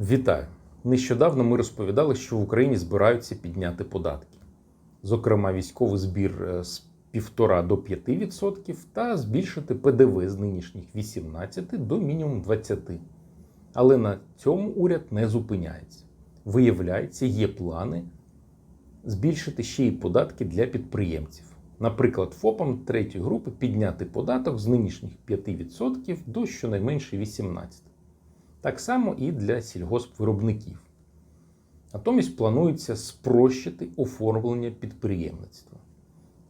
Вітаю! Нещодавно ми розповідали, що в Україні збираються підняти податки. Зокрема, військовий збір е, з 1,5 до 5% та збільшити ПДВ з нинішніх 18 до мінімум 20. Але на цьому уряд не зупиняється. Виявляється, є плани збільшити ще й податки для підприємців. Наприклад, ФОПам третьої групи підняти податок з нинішніх 5% до щонайменше 18%. Так само і для сільгоспвиробників. Натомість планується спрощити оформлення підприємництва.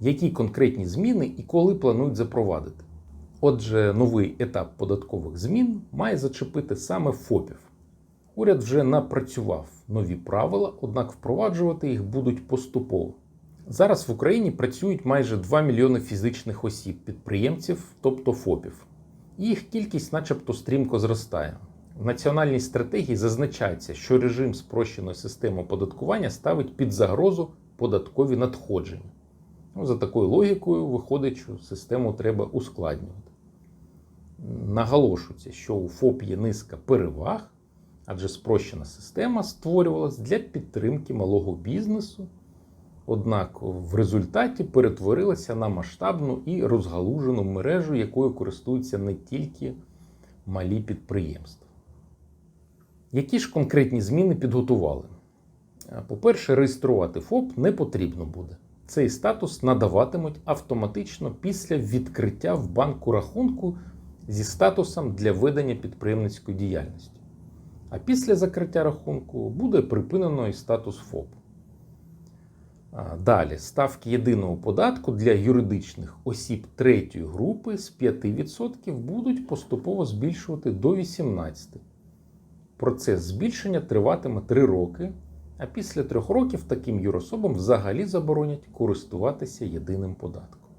Які конкретні зміни і коли планують запровадити? Отже, новий етап податкових змін має зачепити саме ФОПів. Уряд вже напрацював нові правила, однак впроваджувати їх будуть поступово. Зараз в Україні працюють майже 2 мільйони фізичних осіб, підприємців, тобто ФОПів. Їх кількість, начебто, стрімко зростає. В національній стратегії зазначається, що режим спрощеної системи оподаткування ставить під загрозу податкові надходження. Ну, за такою логікою виходить, що систему треба ускладнювати. Наголошується, що у ФОП є низка переваг, адже спрощена система створювалась для підтримки малого бізнесу, однак в результаті перетворилася на масштабну і розгалужену мережу, якою користуються не тільки малі підприємства. Які ж конкретні зміни підготували? По-перше, реєструвати ФОП не потрібно буде. Цей статус надаватимуть автоматично після відкриття в банку рахунку зі статусом для ведення підприємницької діяльності. А після закриття рахунку буде припинено і статус ФОП. Далі ставки єдиного податку для юридичних осіб третьої групи з 5% будуть поступово збільшувати до 18%. Процес збільшення триватиме 3 роки, а після 3 років таким юрособам взагалі заборонять користуватися єдиним податком.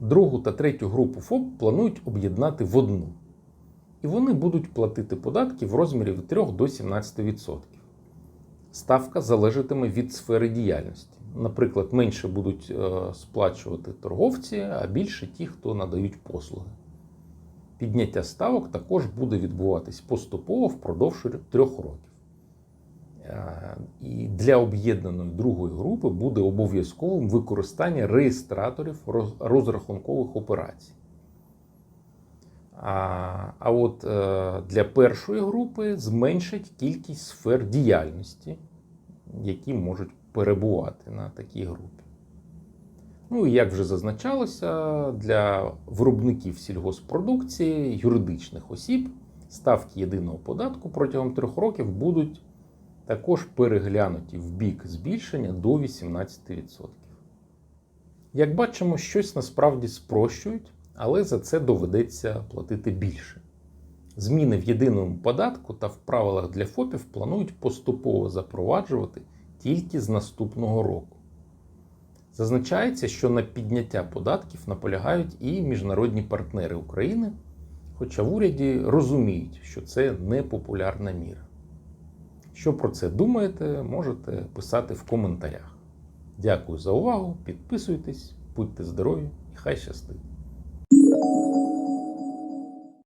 Другу та третю групу ФОП планують об'єднати в одну. І вони будуть платити податки в розмірі від 3 до 17%. Ставка залежатиме від сфери діяльності. Наприклад, менше будуть е, сплачувати торговці, а більше ті, хто надають послуги. Підняття ставок також буде відбуватись поступово впродовж трьох років. Е, І для об'єднаної другої групи буде обов'язковим використання реєстраторів розрахункових операцій. А от е, для першої групи зменшать кількість сфер діяльності, які можуть перебувати на такій групі. Ну і як вже зазначалося, для виробників сільгоспродукції, юридичних осіб ставки єдиного податку протягом трьох років будуть також переглянуті в бік збільшення до 18%. Як бачимо, щось насправді спрощують, але за це доведеться платити більше. Зміни в єдиному податку та в правилах для ФОПів планують поступово запроваджувати тільки з наступного року. Зазначається, що на підняття податків наполягають і міжнародні партнери України, хоча в уряді розуміють, що це непопулярна міра. Що про це думаєте, можете писати в коментарях. Дякую за увагу, підписуйтесь, будьте здорові і хай щастить!